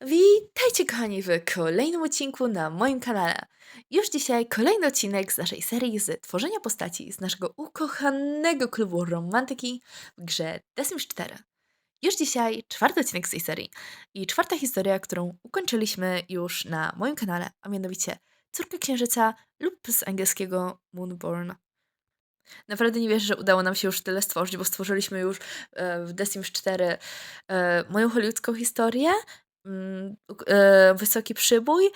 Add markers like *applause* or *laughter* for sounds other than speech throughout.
Witajcie kochani w kolejnym odcinku na moim kanale. Już dzisiaj kolejny odcinek z naszej serii z tworzenia postaci z naszego ukochanego klubu romantyki w grze The Sims 4. Już dzisiaj czwarty odcinek z tej serii i czwarta historia, którą ukończyliśmy już na moim kanale, a mianowicie Córka Księżyca lub z angielskiego Moonborn. Naprawdę nie wierzę, że udało nam się już tyle stworzyć, bo stworzyliśmy już e, w The Sims 4 e, moją hollywoodzką historię, Wysoki Przybój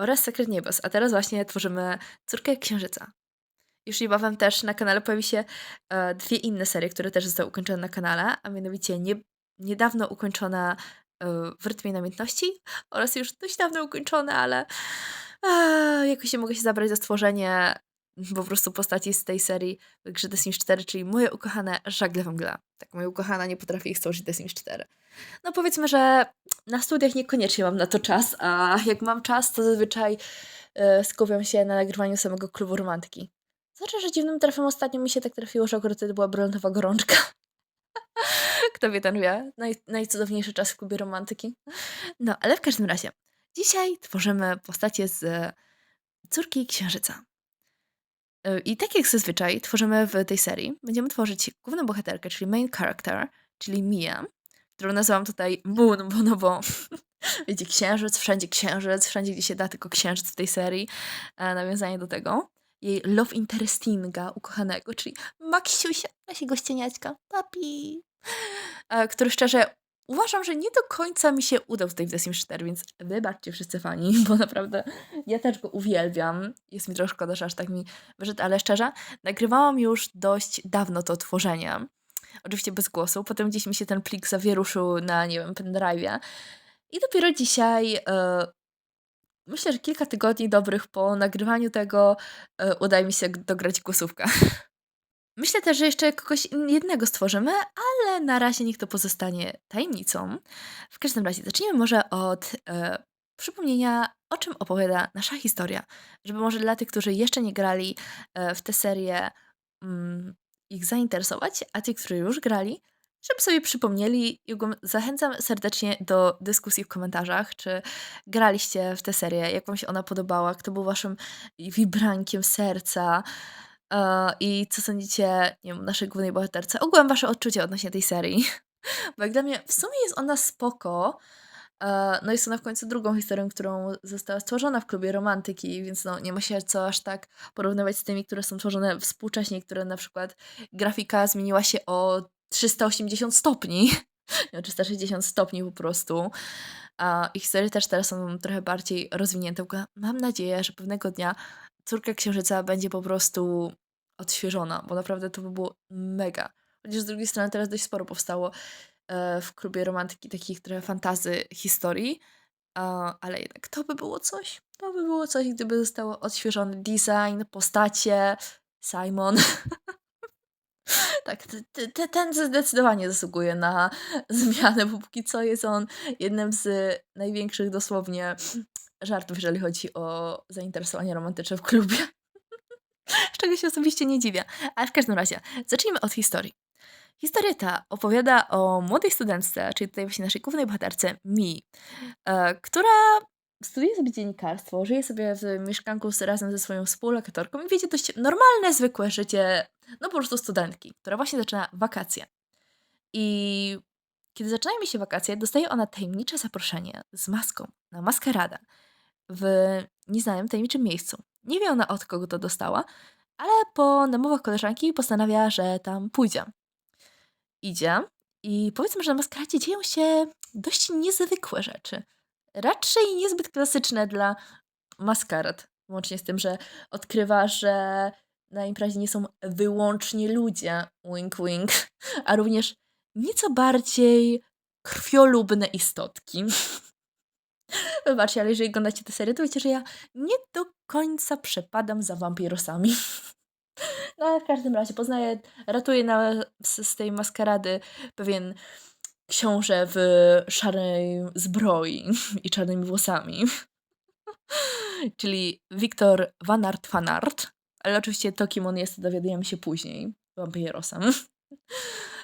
oraz Sekret Niebios. A teraz właśnie tworzymy Córkę Księżyca. Już niebawem też na kanale pojawi się e, dwie inne serie, które też zostały ukończone na kanale, a mianowicie nie, niedawno ukończona e, w rytmie namiętności oraz już dość dawno ukończone, ale e, jakoś nie mogę się zabrać za stworzenie po prostu postaci z tej serii w grze The Sims 4, czyli moje ukochane żagle we mgle. Tak, moja ukochana nie potrafi ich stworzyć The Sims 4. No powiedzmy, że na studiach niekoniecznie mam na to czas, a jak mam czas, to zazwyczaj e, skupiam się na nagrywaniu samego klubu romantyki. Znaczy, że dziwnym trafem ostatnio mi się tak trafiło, że akurat wtedy była brylantowa gorączka. *laughs* Kto wie, ten wie. Naj, najcudowniejszy czas w klubie romantyki. No, ale w każdym razie, dzisiaj tworzymy postacie z e, Córki Księżyca. Y, I tak jak zazwyczaj tworzymy w tej serii, będziemy tworzyć główną bohaterkę, czyli main character, czyli Mię, którą nazywam tutaj Moon, bo no bo *laughs* wiecie, księżyc, wszędzie księżyc, wszędzie gdzie się da tylko księżyc w tej serii, e, nawiązanie do tego. Jej love interestinga ukochanego, czyli Maksiusia, naszego ścieniaczka, papi, e, który szczerze uważam, że nie do końca mi się udał tutaj w The Sims 4, więc wybaczcie wszyscy fani, *laughs* bo naprawdę ja też go uwielbiam. Jest mi trochę szkoda, że aż tak mi wyszedł, ale szczerze, nagrywałam już dość dawno to tworzenie. Oczywiście bez głosu. Potem gdzieś mi się ten plik zawieruszył na, nie wiem, pendrive'ie. I dopiero dzisiaj, e, myślę, że kilka tygodni dobrych po nagrywaniu tego, e, udaje mi się dograć głosówkę. *laughs* Myślę też, że jeszcze kogoś jednego stworzymy, ale na razie niech to pozostanie tajemnicą. W każdym razie zacznijmy może od e, przypomnienia, o czym opowiada nasza historia. Żeby może dla tych, którzy jeszcze nie grali e, w tę serię, mm, ich zainteresować, a tych, którzy już grali, żeby sobie przypomnieli. Zachęcam serdecznie do dyskusji w komentarzach, czy graliście w tę serię, jak wam się ona podobała, kto był waszym wibrankiem serca. E, I co sądzicie, nie wiem, naszej głównej bohaterce? Ogółem wasze odczucia odnośnie tej serii. *laughs* Bo jak dla mnie w sumie jest ona spoko. E, No jest ona w końcu drugą historią, którą została stworzona w klubie romantyki, więc no nie ma się co aż tak porównywać z tymi, które są tworzone współcześnie, które na przykład grafika zmieniła się o 380 stopni. *laughs* O 360 stopni po prostu. A ich historie też teraz są trochę bardziej rozwinięte. Mam nadzieję, że pewnego dnia Córka Księżyca będzie po prostu odświeżona, bo naprawdę to by było mega. Chociaż z drugiej strony teraz dość sporo powstało e, w klubie romantyki takich trochę fantazy historii, ale jednak to by było coś. To by było coś, gdyby zostało odświeżony design, postacie, Simon. *laughs* Tak, te- te- te- ten zdecydowanie zasługuje na *laughs* zmianę, bo póki co jest on jednym z największych dosłownie żartów, jeżeli chodzi o zainteresowanie romantyczne w klubie. Z *laughs* czego się osobiście nie dziwię. Ale w każdym razie, zacznijmy od historii. Historia ta opowiada o młodej studentce, czyli tutaj właśnie naszej głównej bohaterce, Mi, e, która studiuje sobie dziennikarstwo, żyje sobie w mieszkanku razem ze swoją współlokatorką i wiedzie dość normalne, zwykłe życie, no po prostu studentki, która właśnie zaczyna wakacje. I kiedy zaczynają mi się wakacje, dostaje ona tajemnicze zaproszenie z maską na maskaradę w nieznanym, tajemniczym miejscu. Nie wie ona od kogo to dostała, ale po namowach koleżanki postanawia, że tam pójdzie. Idzie i powiedzmy, że na maskaradzie dzieją się dość niezwykłe rzeczy. Raczej niezbyt klasyczne dla maskarad. Łącznie z tym, że odkrywa, że na imprezie nie są wyłącznie ludzie, wink wink, a również nieco bardziej krwiolubne istotki. Wybaczcie, ale jeżeli oglądacie tę serię, to wiecie, że ja nie do końca przepadam za wampirosami. No ale w każdym razie poznaję, ratuje nas z, z tej maskarady pewien książę w szarej zbroi i czarnymi włosami. Czyli Wiktor Van Art Van Art. Ale oczywiście to, kim on jest, dowiadujemy się później. Vampirosem.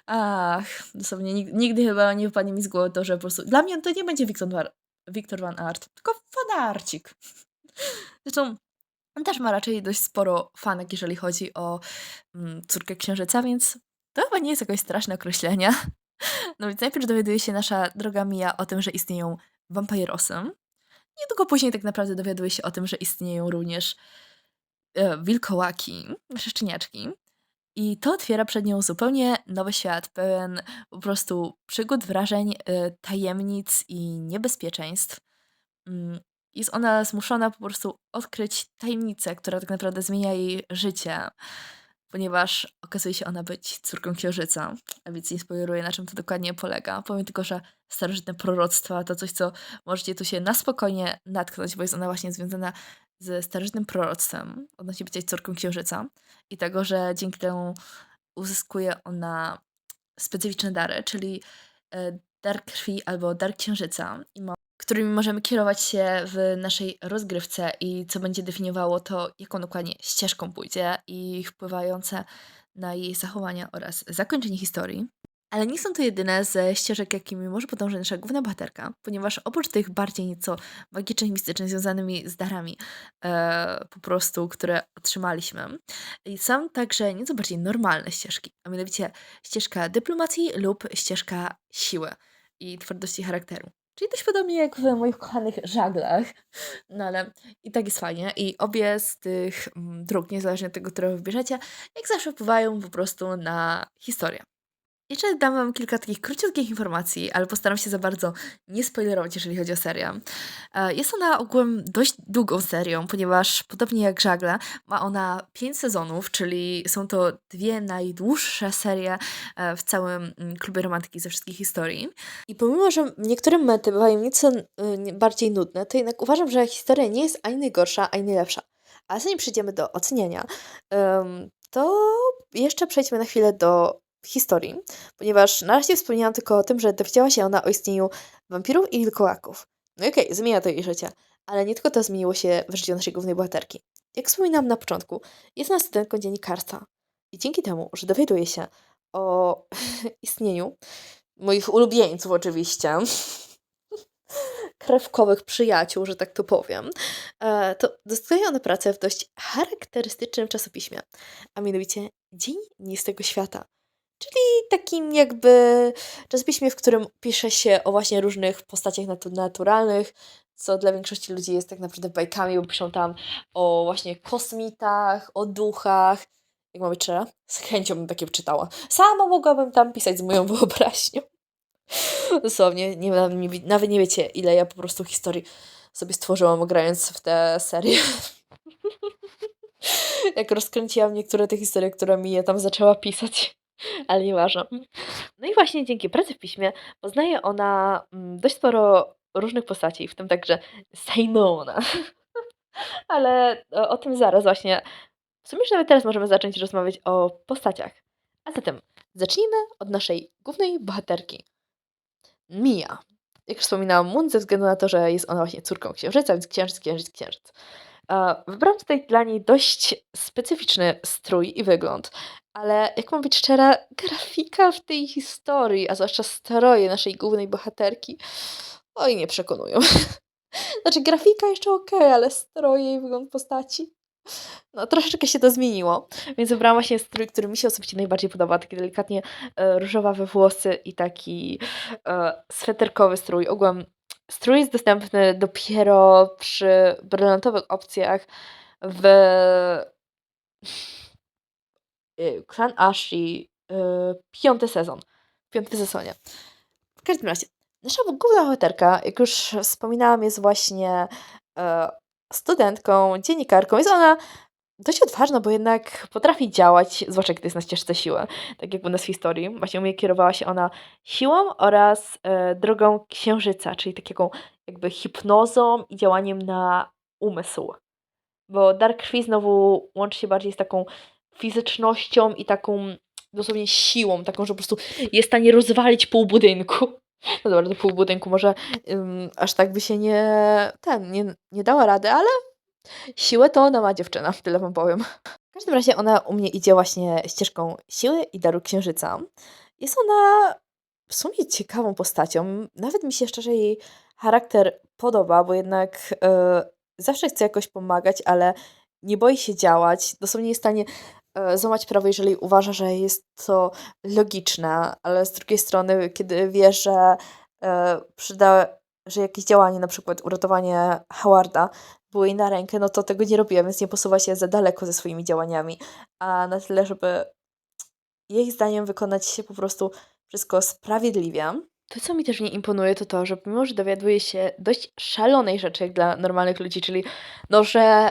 Ach, dosłownie nig- nigdy chyba nie wypadnie mi z głowy to, że po prostu... Dla mnie to nie będzie Wiktor Wiktor Van Art, tylko fanarcik. *laughs* Zresztą on też ma raczej dość sporo fanek, jeżeli chodzi o mm, córkę księżyca, więc to chyba nie jest jakieś straszne określenie. *laughs* No więc najpierw dowiaduje się nasza droga Mia o tym, że istnieją wampirosy. Niedługo później tak naprawdę dowiaduje się o tym, że istnieją również e, wilkołaki, szczeniaczki. I to otwiera przed nią zupełnie nowy świat, pełen po prostu przygód, wrażeń, e, tajemnic i niebezpieczeństw. Mm, Jest ona zmuszona po prostu odkryć tajemnicę, która tak naprawdę zmienia jej życie, ponieważ okazuje się ona być córką księżyca, a więc nie spoileruję na czym to dokładnie polega. Powiem tylko, że starożytne proroctwa to coś, co możecie tu się na spokojnie natknąć, bo jest ona właśnie związana ze starożytnym proroctwem odnośnie bycia córką księżyca i tego, że dzięki temu uzyskuje ona specyficzne dary, czyli e, dar krwi albo dar księżyca, którymi możemy kierować się w naszej rozgrywce i co będzie definiowało to, jaką dokładnie ścieżką pójdzie i wpływające na jej zachowania oraz zakończenie historii. Ale nie są to jedyne ze ścieżek, jakimi może podążać nasza główna bohaterka, ponieważ oprócz tych bardziej nieco magicznych, mistycznych, związanymi z darami, e, po prostu, które otrzymaliśmy, są także nieco bardziej normalne ścieżki, a mianowicie ścieżka dyplomacji lub ścieżka siły i twardości charakteru. Czyli dość podobnie jak w moich kochanych żaglach, no ale i tak jest fajnie. I obie z tych mm, dróg, niezależnie od tego, którą wybierzecie, jak zawsze wpływają po prostu na historię. Jeszcze dam wam kilka takich króciutkich informacji, ale postaram się za bardzo nie spoilerować, jeżeli chodzi o serię. E, Jest ona ogółem dość długą serią, ponieważ podobnie jak Żagle, ma ona 5 sezonów, czyli są to dwie najdłuższe serie e, w całym mm, klubie romantyki ze wszystkich historii. I pomimo, że niektóre momenty bywają nieco nie- bardziej nudne, to jednak uważam, że historia nie jest ani najgorsza, ani najlepsza. Ale zanim przejdziemy do oceniania, to jeszcze przejdźmy na chwilę do historii, ponieważ na razie wspomniałam tylko o tym, że dowiedziała się ona o istnieniu wampirów i wilkołaków. No okej, zmienia to jej życie, ale nie tylko to zmieniło się w życiu naszej głównej bohaterki. Jak wspominałam na początku, jest ona studentką dziennikarstwa i dzięki temu, że dowiaduje się o *laughs* istnieniu moich ulubieńców oczywiście, *laughs* krewkowych przyjaciół, że tak to powiem, e, to dostaje ona pracę w dość charakterystycznym czasopiśmie, a mianowicie Dzień Nie z tego świata. Czyli takim jakby czasopiśmie, w którym pisze się o właśnie różnych postaciach natu- naturalnych, co dla większości ludzi jest tak naprawdę bajkami, bo piszą tam o właśnie kosmitach, o duchach. Jak mam być szczera? Z chęcią bym takie czytała. Sama mogłabym tam pisać z moją *laughs* wyobraźnią. Dosłownie, nie, nawet nie, wiecie, ile ja po prostu historii sobie stworzyłam grając w tę serię. *laughs* Jak rozkręciłam niektóre te historie, które mi je tam zaczęła pisać. Ale nieważne. No i właśnie dzięki pracy w piśmie poznaje ona mm, dość sporo różnych postaci, w tym także Simona. *laughs* Ale o, o tym zaraz właśnie. W sumie już nawet teraz możemy zacząć rozmawiać o postaciach. A zatem zacznijmy od naszej głównej bohaterki. Mia. Jak już wspominałam, Moon ze względu na to, że jest ona właśnie córką księżyca, więc księżyc, księżyc, księżyc. Wybrałam tutaj dla niej dość specyficzny strój i wygląd, ale jak mam być szczera, grafika w tej historii, a zwłaszcza stroje naszej głównej bohaterki, oj, nie przekonują. *laughs* Znaczy, grafika jeszcze okej, ale stroje i wygląd postaci. No, troszeczkę się to zmieniło, więc wybrałam właśnie strój, który mi się osobiście najbardziej podoba. Taki delikatnie e, różowawe włosy i taki e, sweterkowy strój. Ogółem strój jest dostępny dopiero przy brylantowych opcjach w y, Clan Ashley y, piąty sezon. W piątym sezonie. W każdym razie, nasza główna bohaterka, jak już wspominałam, jest właśnie e, studentką, dziennikarką. Jest ona dość odważna, bo jednak potrafi działać, zwłaszcza kiedy jest na ścieżce siły, tak jak u nas w historii. Właśnie u mnie kierowała się ona siłą oraz e, drogą księżyca, czyli taką jakby hipnozą i działaniem na umysł. Bo dar krwi znowu łączy się bardziej z taką fizycznością i taką dosłownie siłą, taką, że po prostu jest w stanie rozwalić pół budynku. *laughs* No dobra, do pół budynku może ym, aż tak by się nie, ten, nie, nie dała rady, ale siłę to ona ma dziewczyna, tyle wam powiem. W każdym razie ona u mnie idzie właśnie ścieżką siły i daru księżyca. Jest ona w sumie ciekawą postacią. Nawet mi się szczerze jej charakter podoba, bo jednak e, zawsze chce jakoś pomagać, ale nie boi się działać. Dosłownie jest w stanie e, złamać prawo, jeżeli uważa, że jest to logiczne, ale z drugiej strony, kiedy wie, że e, przyda, że jakieś działanie, na przykład uratowanie Howarda, było jej na rękę, no to tego nie robiła, więc nie posuwa się za daleko ze swoimi działaniami, a na tyle, żeby jej zdaniem wykonać się po prostu wszystko sprawiedliwie. To, co mi też nie imponuje, to to, że pomimo, że dowiaduje się dość szalonej rzeczy jak dla normalnych ludzi, czyli no, że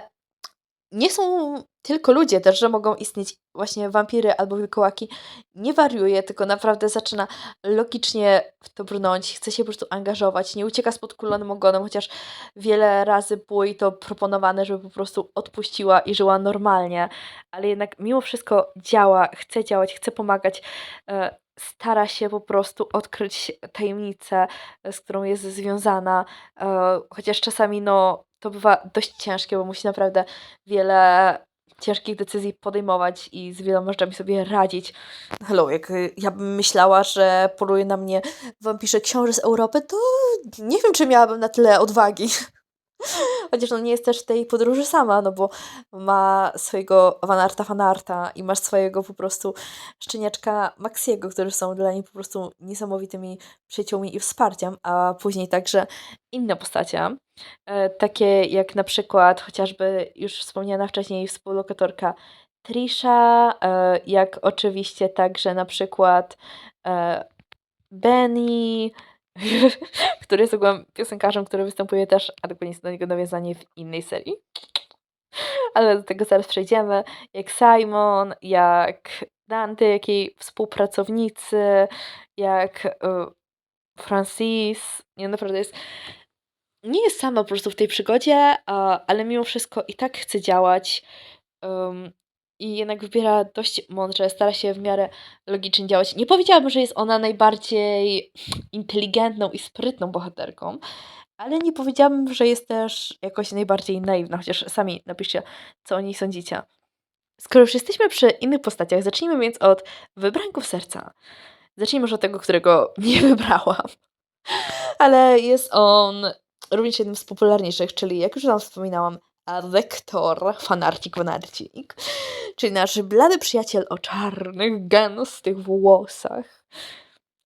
nie są tylko ludzie też, że mogą istnieć właśnie wampiry albo wilkołaki. Nie wariuje, tylko naprawdę zaczyna logicznie w to brnąć, chce się po prostu angażować, nie ucieka spod kulonym ogonem, chociaż wiele razy było jej to proponowane, żeby po prostu odpuściła i żyła normalnie, ale jednak mimo wszystko działa, chce działać, chce pomagać, e, stara się po prostu odkryć tajemnicę, e, z którą jest związana, e, chociaż czasami no to bywa dość ciężkie, bo musi naprawdę wiele ciężkich decyzji podejmować i z wieloma rzeczami sobie radzić. Hello, jak y, ja bym myślała, że poluje na mnie wampirze książę z Europy, to nie wiem, czy miałabym na tyle odwagi. Chociaż no nie jest też w tej podróży sama, no bo ma swojego Vanarta Fanarta i masz swojego po prostu szczeniaczka Maxiego, którzy są dla niej po prostu niesamowitymi przyjaciółmi i wsparciem, a później także inne postacie, e, takie jak na przykład chociażby już wspomniana wcześniej współlokatorka Trisha, e, jak oczywiście także na przykład e, Benny, *laughs* który jest ogółem piosenkarzem, który występuje też, a dokładnie jest do niego nawiązanie w innej serii. Ale do tego zaraz przejdziemy. Jak Simon, jak Dante, jak jej współpracownicy, jak y, Francis. Nie, naprawdę jest. Nie jest sama po prostu w tej przygodzie, ale mimo wszystko i tak chce działać. I jednak wybiera dość mądrze, stara się w miarę logicznie działać. Nie powiedziałabym, że jest ona najbardziej inteligentną i sprytną bohaterką, ale nie powiedziałabym, że jest też jakoś najbardziej naiwna, chociaż sami napiszcie, co o niej sądzicie. Skoro już jesteśmy przy innych postaciach, zacznijmy więc od wybranków serca. Zacznijmy może od tego, którego *laughs* nie wybrałam. Ale jest on również jednym z popularniejszych, czyli jak już Wam wspominałam, Wektor, fanarcik, fanarcik, czyli nasz blady przyjaciel o czarnych, gęstych włosach,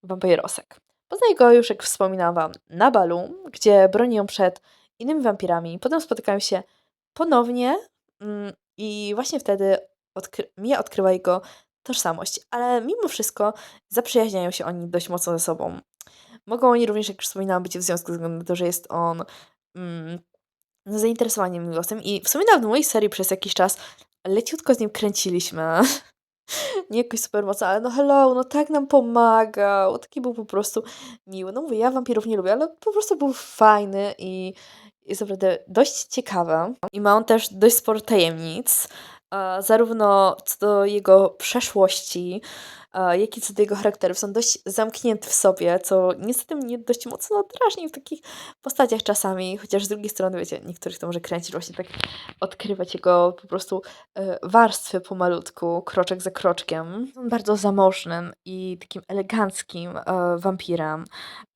wampirosek. Poznaję go już, jak wspominałam na balu, gdzie broni ją przed innymi wampirami. Potem spotykają się ponownie mm, i właśnie wtedy odkry Mia odkrywa jego tożsamość, ale mimo wszystko zaprzyjaźniają się oni dość mocno ze sobą. Mogą oni również, jak wspominałam, być w związku ze względu na to, że jest on mm, zainteresowaniem głosem i w sumie nawet w mojej serii przez jakiś czas leciutko z nim kręciliśmy. *laughs* Nie jakoś super mocno, ale no hello, no tak nam pomagał. Taki był po prostu miły. No mówię, ja wampirów nie lubię, ale po prostu był fajny i jest naprawdę dość ciekawy. I ma on też dość sporo tajemnic, zarówno co do jego przeszłości, jak i co do jego charakterów. Są dość zamknięte w sobie, co niestety mnie dość mocno drażni w takich postaciach czasami, chociaż z drugiej strony, wiecie, niektórych to może kręcić właśnie tak odkrywać jego po prostu e, warstwy pomalutku, kroczek za kroczkiem. On bardzo zamożnym i takim eleganckim e, wampirem.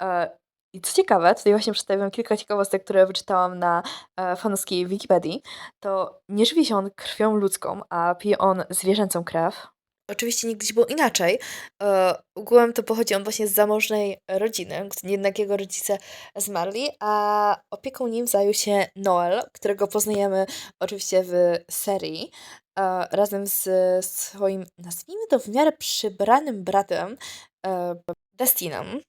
E, I co ciekawe, tutaj właśnie przedstawiam kilka ciekawostek, które wyczytałam na e, fanowskiej Wikipedii, to nie żywi się on krwią ludzką, a pije on zwierzęcą krew. Oczywiście niegdyś było inaczej. E, ogółem to pochodzi on właśnie z zamożnej rodziny, jednak jego rodzice zmarli, a opieką nim zajął się Noel, którego poznajemy oczywiście w serii, e, razem z swoim, nazwijmy to w miarę przybranym bratem, e, Destinem.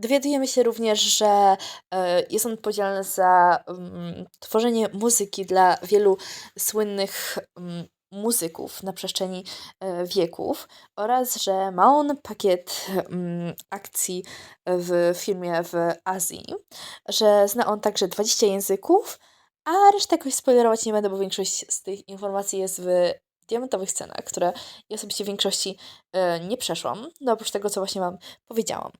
Dowiadujemy się również, że e, jest on odpowiedzialny za mm, tworzenie muzyki dla wielu słynnych mm, muzyków na przestrzeni e, wieków oraz że ma on pakiet mm, akcji w firmie w Azji, że zna on także 20 języków, a resztę jakoś spoilerować nie będę, bo większość z tych informacji jest w diamentowych scenach, które ja osobiście w większości e, nie przeszłam, no oprócz tego, co właśnie Wam powiedziałam.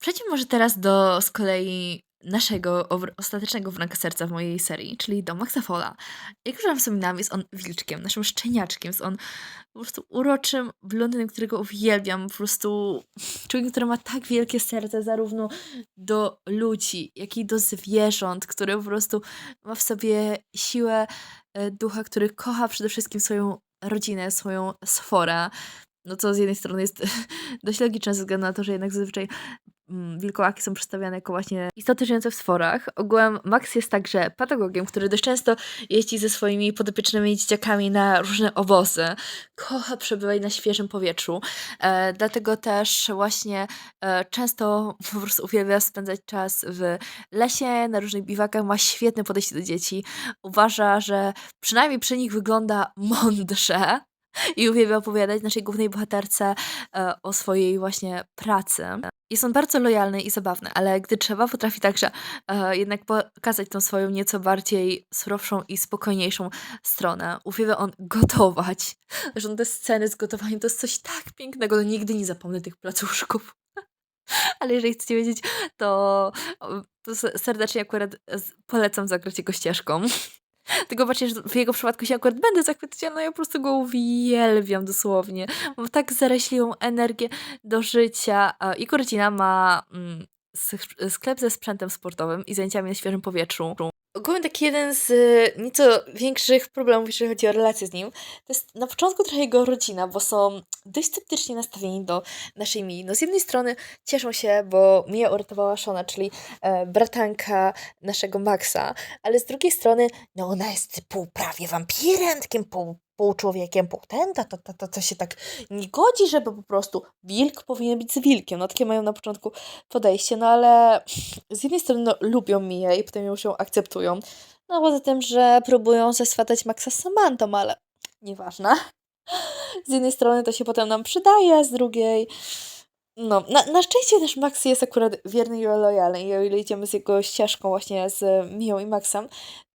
Przejdźmy może teraz do z kolei naszego ostatecznego wranka serca w mojej serii, czyli do Maxa Fola. Jak już wam wspominałam, jest on wilczkiem, naszym szczeniaczkiem, jest on po prostu uroczym blondynem, którego uwielbiam, po prostu człowiekiem, który ma tak wielkie serce zarówno do ludzi, jak i do zwierząt, który po prostu ma w sobie siłę e, ducha, który kocha przede wszystkim swoją rodzinę, swoją sforę. No co z jednej strony jest *laughs* dość logiczne ze względu na to, że jednak zazwyczaj mm, wilkołaki są przedstawiane jako właśnie istoty żyjące w stworach. Ogółem Max jest także pedagogiem, który dość często jeździ ze swoimi podopiecznymi dzieciakami na różne obozy. Kocha przebywać na świeżym powietrzu. E, dlatego też właśnie e, często *laughs* po prostu uwielbia spędzać czas w lesie, na różnych biwakach. Ma świetne podejście do dzieci. Uważa, że przynajmniej przy nich wygląda mądrze. I uwielbia opowiadać naszej głównej bohaterce e, o swojej właśnie pracy. Jest on bardzo lojalny i zabawny, ale gdy trzeba, potrafi także e, jednak pokazać tą swoją nieco bardziej surowszą i spokojniejszą stronę. Uwielbia on gotować. *laughs* Zresztą te sceny z gotowaniem to jest coś tak pięknego, no nigdy nie zapomnę tych placuszków. *laughs* Ale jeżeli chcecie wiedzieć, to, to serdecznie akurat polecam zagrać jego ścieżką. Tylko patrzcie, że w jego przypadku się akurat będę no ja po prostu go uwielbiam dosłownie. Mam tak zareśliwą energię do życia. Jego rodzina ma mm, sk- sklep ze sprzętem sportowym i zajęciami na świeżym powietrzu. Ogólnie taki jeden z y, nieco większych problemów, jeżeli chodzi o relacje z nim, to jest na początku trochę jego rodzina, bo są dość sceptycznie nastawieni do naszej Mii. No z jednej strony cieszą się, bo Mia uratowała Shona, czyli e, bratanka naszego Maxa, ale z drugiej strony, no ona jest pół prawie wampirentkiem, pół, pół człowiekiem, pół ten, to, to, to, to, się tak nie godzi, żeby po prostu wilk powinien być z wilkiem. No takie mają na początku podejście, no ale z jednej strony no, lubią Mię i potem ją się akceptują, no poza tym, że próbują zeswatać Maxa z Samantą, ale nieważne. Z jednej strony to się potem nam przydaje, z drugiej... No, na, na szczęście też Max jest akurat wierny i lojalny i o ile idziemy z jego ścieżką właśnie z Mią i Maxem,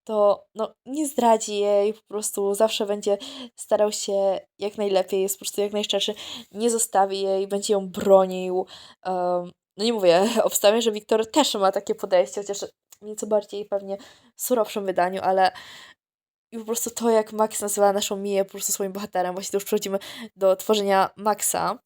to no, nie zdradzi jej, po prostu zawsze będzie starał się jak najlepiej, jest po prostu jak najszczerszy, nie zostawi jej, będzie ją bronił. Um, no nie mówię, *laughs* obstawiam, że Wiktor też ma takie podejście, chociaż w nieco bardziej pewnie surowszym wydaniu, ale i po prostu to, jak Max nazywa naszą Mię po prostu swoim bohaterem, właśnie to już przechodzimy do tworzenia Maxa.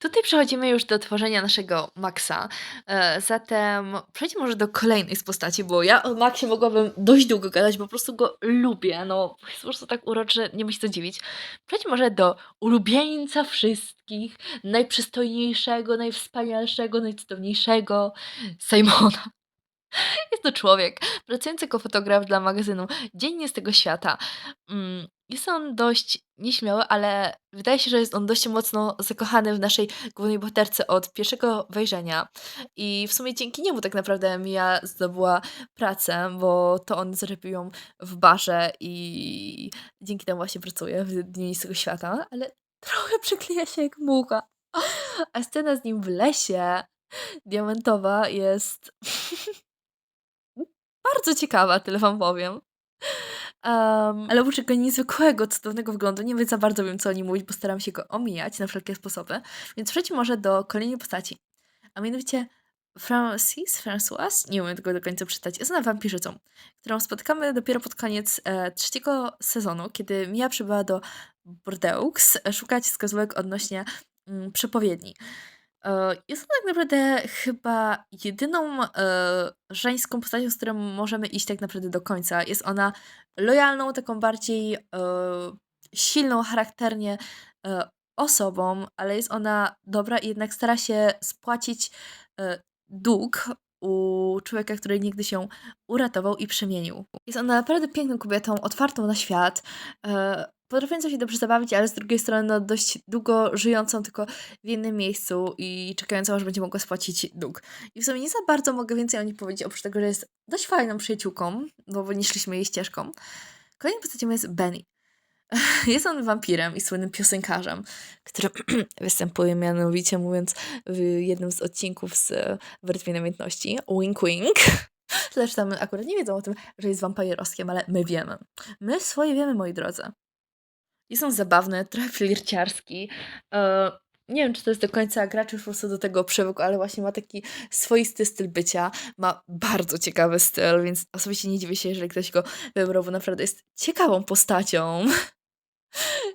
Tutaj przechodzimy już do tworzenia naszego Maxa. E, zatem przejdźmy może do kolejnej z postaci, bo ja o Maxie mogłabym dość długo gadać, bo po prostu go lubię. No, jest po prostu tak uroczy, nie ma się co dziwić. Przejdźmy może do ulubieńca wszystkich, najprzystojniejszego, najwspanialszego, najcudowniejszego Simona. *laughs* Jest to człowiek pracujący jako fotograf dla magazynu Dziennie z tego świata. Mm, Jest on dość nieśmiały, ale wydaje się, że jest on dość mocno zakochany w naszej głównej bohaterce od pierwszego wejrzenia. I w sumie dzięki niemu tak naprawdę Mia zdobyła pracę, bo to on zrobił ją w barze i dzięki temu właśnie pracuje w Dniu tego świata, ale trochę *laughs* przykleja się jak mucha. A scena z nim w lesie diamentowa jest *laughs* bardzo ciekawa, tyle wam powiem. Um, ale oprócz tego niezwykłego, cudownego wyglądu, nie wiem za bardzo wiem, co o nim mówić, bo staram się go omijać na wszelkie sposoby. Więc przejdźmy może do kolejnej postaci. A mianowicie Francis Françoise, nie umiem tego do końca przeczytać, jest ona wampirzycą, którą spotykamy dopiero pod koniec e, trzeciego sezonu, kiedy Mia przybyła do Bordeaux e, szukać wskazówek odnośnie mm, przepowiedni. E, Jest ona tak naprawdę chyba jedyną e, żeńską postacią, z którą możemy iść tak naprawdę do końca. Jest ona lojalną, taką bardziej e, silną charakternie osobą, ale jest ona dobra i jednak stara się spłacić dług u człowieka, który nigdy się uratował i przemienił. Jest ona naprawdę piękną kobietą, otwartą na świat, potrafiącą się dobrze zabawić, ale z drugiej strony no, dość długo żyjącą tylko w jednym miejscu i czekającą, aż będzie mogła spłacić dług. I w sumie nie za bardzo mogę więcej o niej powiedzieć, oprócz tego, że jest dość fajną przyjaciółką, bo nie szliśmy jej ścieżką. Kolejną postacią jest Benny. *laughs* Jest on wampirem i słynnym piosenkarzem, który *clears throat* występuje mianowicie mówiąc w jednym z odcinków z Wertwie Namiętności. Wink wink. *laughs* Zresztą akurat nie wiedzą o tym, że jest wampirowskiem, ale my wiemy. My swoje wiemy, moi drodzy. Jest on zabawny, *laughs* trochę flirciarski. E, nie wiem, czy to jest do końca gracz już po prostu do tego przywykł, ale właśnie ma taki swoisty styl bycia. Ma bardzo ciekawy styl, więc osobiście nie dziwię się, jeżeli ktoś go wybrał, bo naprawdę jest ciekawą postacią. *laughs*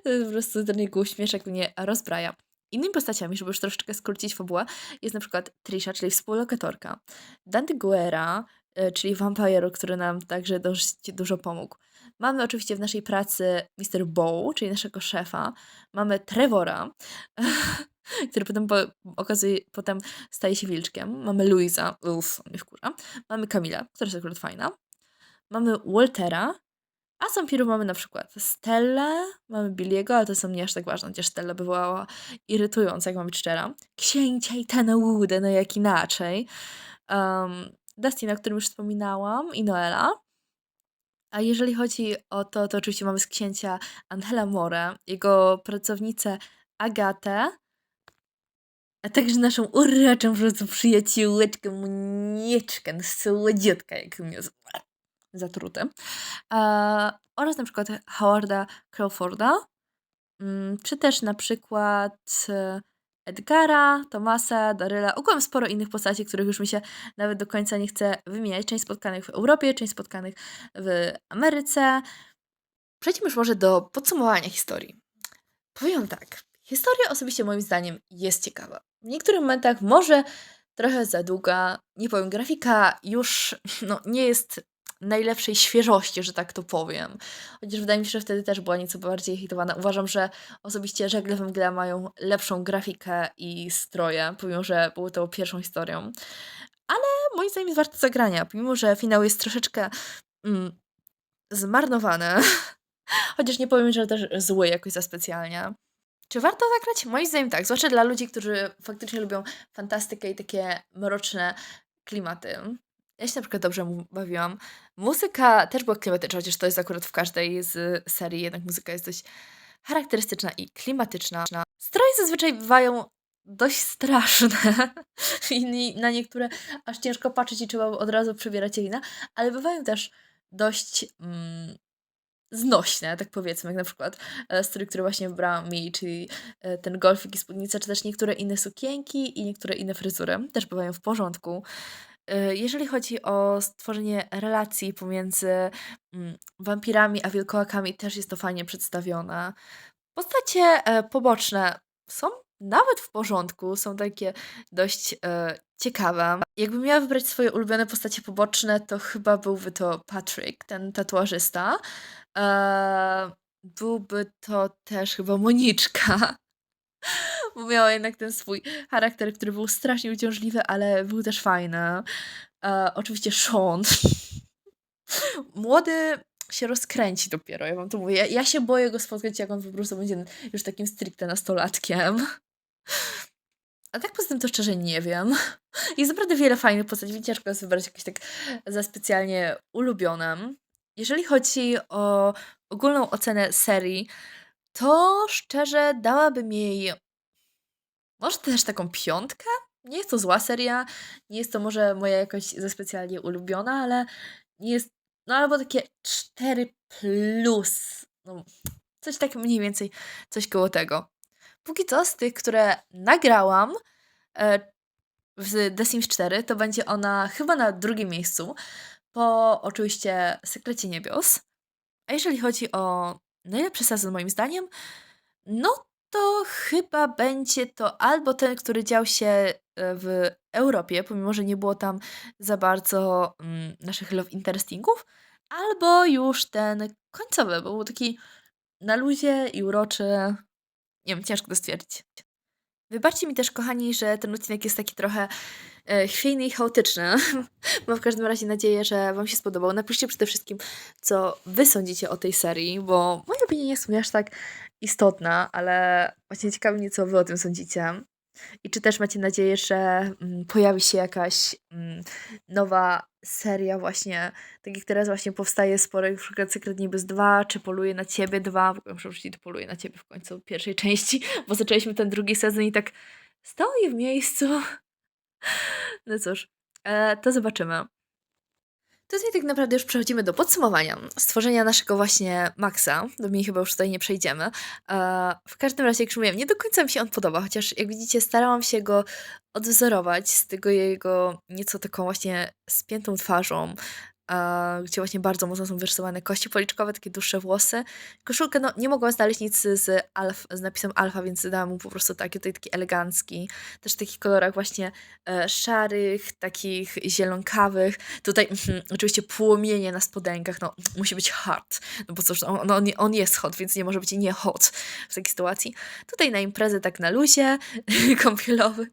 To po prostu ten jego uśmieszek mnie rozbraja. Innymi postaciami, żeby już troszeczkę skrócić fabułę, jest na przykład Trisha, czyli współlokatorka, Dante Guerra, e, czyli wampiro, który nam także dość dużo pomógł. Mamy oczywiście w naszej pracy Mr. Bow, czyli naszego szefa. Mamy Trevora, *laughs* który potem po, okazuje, potem staje się wilczkiem. Mamy Luisa, uff, mnie wkurza. Mamy Kamila, która jest akurat fajna. Mamy Waltera, a wampirów mamy na przykład Stellę, mamy Billiego, ale to są nie aż tak ważne, chociaż Stella była irytująca, jak mam być szczera. Księcia i Wooda, no jak inaczej. Um, Dustina, o którym już wspominałam, i Noela. A jeżeli chodzi o to, to oczywiście mamy z księcia Angela More, jego pracownicę Agatę, a także naszą uroczą po prostu przyjaciółeczkę, Munieczkę, no słodziutka, jak mnie zatrute. E, oraz na przykład Howarda Crawforda, mm, czy też na przykład e, Edgara, Tomasa, Daryla, ogółem sporo innych postaci, których już mi się nawet do końca nie chce wymieniać. Część spotkanych w Europie, część spotkanych w Ameryce. Przejdźmy już może do podsumowania historii. Powiem tak, historia osobiście moim zdaniem jest ciekawa. W niektórych momentach może trochę za długa. Nie powiem, grafika już no, nie jest najlepszej świeżości, że tak to powiem. Chociaż wydaje mi się, że wtedy też była nieco bardziej hitowana. Uważam, że osobiście Żegle w mgle mają lepszą grafikę i stroje, pomimo, że były to pierwszą historią. Ale moim zdaniem jest warte zagrania, pomimo, że finał jest troszeczkę mm, zmarnowany. *laughs* Chociaż nie powiem, że też zły jakoś za specjalnie. Czy warto zagrać? Moim zdaniem tak, zwłaszcza dla ludzi, którzy faktycznie lubią fantastykę i takie mroczne klimaty. Ja się na przykład dobrze mu bawiłam. Muzyka też była klimatyczna, chociaż to jest akurat w każdej z serii, jednak muzyka jest dość charakterystyczna i klimatyczna. Stroje zazwyczaj bywają dość straszne *laughs* i na niektóre aż ciężko patrzeć i trzeba od razu przebierać jelina, ale bywają też dość mm, znośne, tak powiedzmy, jak na przykład e, strój, który właśnie wybrałam mi, czyli e, ten golfik i spódnica, czy też niektóre inne sukienki i niektóre inne fryzury też bywają w porządku. E, Jeżeli chodzi o stworzenie relacji pomiędzy mm, wampirami a wilkołakami, też jest to fajnie przedstawione. Postacie e, poboczne są nawet w porządku, są takie dość e, ciekawe. Jakbym miała wybrać swoje ulubione postacie poboczne, to chyba byłby to Patrick, ten tatuażysta. E, byłby to też chyba Moniczka, *laughs* bo miała jednak ten swój charakter, który był strasznie uciążliwy, ale był też fajny. E, oczywiście Sean. *laughs* Młody się rozkręci dopiero, ja wam to mówię. Ja, ja się boję go spotkać, jak on po prostu będzie już takim stricte nastolatkiem. A tak poza tym to szczerze nie wiem. Jest naprawdę wiele fajnych postaci, więc ciężko jest wybrać jakieś tak za specjalnie ulubione. Jeżeli chodzi o ogólną ocenę serii, to szczerze dałabym jej może też taką piątkę? Nie jest to zła seria, nie jest to może moja jakoś za specjalnie ulubiona, ale nie jest, no albo takie 4 plus, no coś tak mniej więcej, coś koło tego. Póki co z tych, które nagrałam e, w The Sims 4, to będzie ona chyba na drugim miejscu, po oczywiście Sekrecie Niebios. A jeżeli chodzi o najlepszy sezon moim zdaniem, no to chyba będzie to albo ten, który dział się e, w Europie, pomimo że nie było tam za bardzo mm, naszych love interestingów, albo już ten końcowy, bo był taki na luzie i uroczy. Nie wiem, ciężko to stwierdzić. Wybaczcie mi też, kochani, że ten odcinek jest taki trochę e, chwiejny i chaotyczny. *laughs* Mam w każdym razie nadzieję, że Wam się spodobał. Napiszcie przede wszystkim, co Wy sądzicie o tej serii, bo moja opinia nie sumie aż tak istotna, ale właśnie ciekawi mnie, co Wy o tym sądzicie. I czy też macie nadzieję, że mm, pojawi się jakaś mm, nowa seria właśnie, tak jak teraz właśnie powstaje sporo, jak przykład Secret Niebys 2, czy Poluje na Ciebie 2, w ogóle muszę wrócić do Poluje na Ciebie w końcu pierwszej *laughs* części, bo zaczęliśmy ten drugi sezon i tak stoi w miejscu. No cóż, e, to zobaczymy. Tutaj tak naprawdę już przechodzimy do podsumowania stworzenia naszego właśnie Maxa. Do mnie chyba już tutaj nie przejdziemy. E, w każdym razie, jak już mówiłem, nie do końca mi się on podoba, chociaż jak widzicie, starałam się go odwzorować z tego jego nieco taką właśnie spiętą twarzą, gdzie właśnie bardzo mocno są wyrysowane kości policzkowe, takie dłuższe włosy. Koszulkę, no nie mogłam znaleźć nic z, alf, z napisem alfa, więc dałam mu po prostu taki, tutaj taki elegancki, też w takich kolorach właśnie e, szarych, takich zielonkawych. Tutaj mhm, oczywiście płomienie na spodenkach, no musi być hot, no bo cóż, on, on, on jest hot, więc nie może być nie hot w takiej sytuacji. Tutaj na imprezę tak na luzie, *laughs* kąpielowy.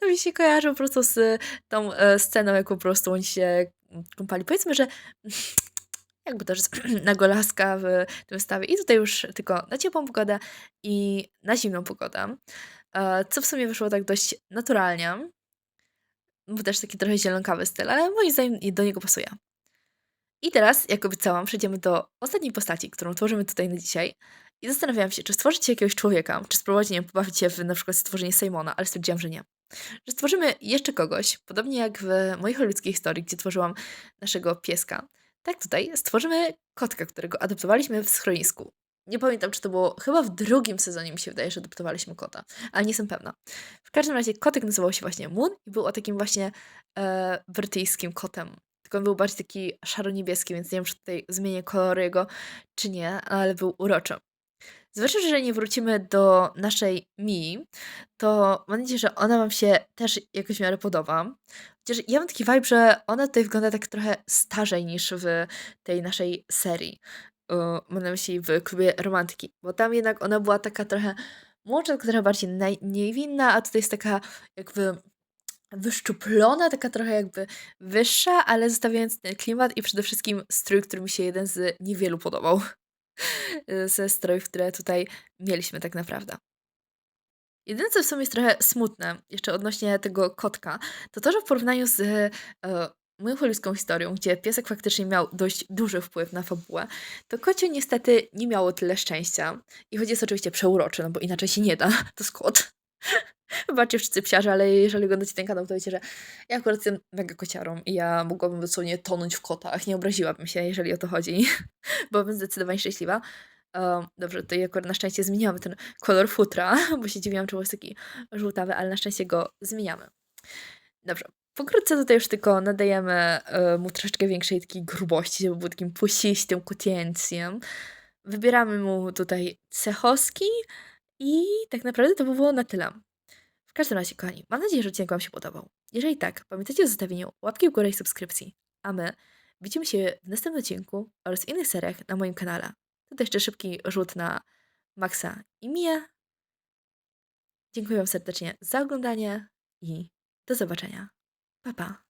To mi się kojarzy po prostu z tą e, sceną, jak po prostu oni się kąpali. Powiedzmy, że *sniffs* jakby rzec, *clears throat* na golaska w tym wystawie. I tutaj już tylko na ciepłą pogodę i na zimną pogodę. E, Co w sumie wyszło tak dość naturalnie. Był też taki trochę zielonkawy styl, ale moim zdaniem do niego pasuje. I teraz, jak obiecałam, przejdziemy do ostatniej postaci, którą tworzymy tutaj na dzisiaj. I zastanawiałam się, czy stworzyć jakiegoś człowieka, czy spróbować, nie wiem, pobawić się w na przykład stworzenie Simona, ale stwierdziłam, że nie. Że stworzymy jeszcze kogoś, podobnie jak w moich ludzkiej historii, gdzie tworzyłam naszego pieska. Tak tutaj stworzymy kotka, którego adoptowaliśmy w schronisku. Nie pamiętam, czy to było chyba w drugim sezonie, mi się wydaje, że adoptowaliśmy kota, ale nie jestem pewna. W każdym razie kotek nazywał się właśnie Moon i był o takim właśnie e, brytyjskim kotem. Tylko on był bardziej taki szaro-niebieski, więc nie wiem, czy tutaj zmienię kolor jego, czy nie, ale był uroczy. Zwłaszcza, że nie wrócimy do naszej Mii, to mam nadzieję, że ona Wam się też jakoś w miarę podoba. Chociaż ja mam taki vibe, że ona tutaj wygląda tak trochę starzej niż w tej naszej serii. Mam na myśli w klubie romantyki, bo tam jednak ona była taka trochę młodsza, trochę bardziej niewinna, a tutaj jest taka jakby wyszczuplona, taka trochę jakby wyższa, ale zostawiając ten klimat i przede wszystkim strój, który mi się jeden z niewielu podobał ze strojów, które tutaj mieliśmy tak naprawdę. Jedyne, co w sumie jest trochę smutne, jeszcze odnośnie tego kotka, to to, że w porównaniu z e, moją holiską historią, gdzie piesek faktycznie miał dość duży wpływ na fabułę, to kocie niestety nie miało tyle szczęścia. I choć jest oczywiście przeuroczy, no bo inaczej się nie da, to jest kot. Wybaczcie wszyscy psiarze, ale jeżeli oglądacie ten kanał, to wiecie, że ja akurat jestem mega kociarą i ja mogłabym dosłownie tonąć w kotach. Nie obraziłabym się, jeżeli o to chodzi. *laughs* Byłabym zdecydowanie szczęśliwa. Um, dobrze, tutaj akurat na szczęście zmieniamy ten kolor futra, *laughs* bo się dziwiłam, czemu jest taki żółtawy, ale na szczęście go zmieniamy. Dobrze. Pokrótce tutaj już tylko nadajemy e, mu troszeczkę większej takiej grubości, żeby był takim pusistym kutiencjem. Wybieramy mu tutaj cechoski i tak naprawdę to by było na tyle. Każdym razie, kochani, mam nadzieję, że odcinek Wam się podobał. Jeżeli tak, pamiętajcie o zostawieniu łapki w górę i subskrypcji. A my widzimy się w następnym odcinku oraz w innych seriach na moim kanale. Tutaj jeszcze szybki rzut na Maxa i Mię. Dziękuję Wam serdecznie za oglądanie i do zobaczenia. Pa, pa.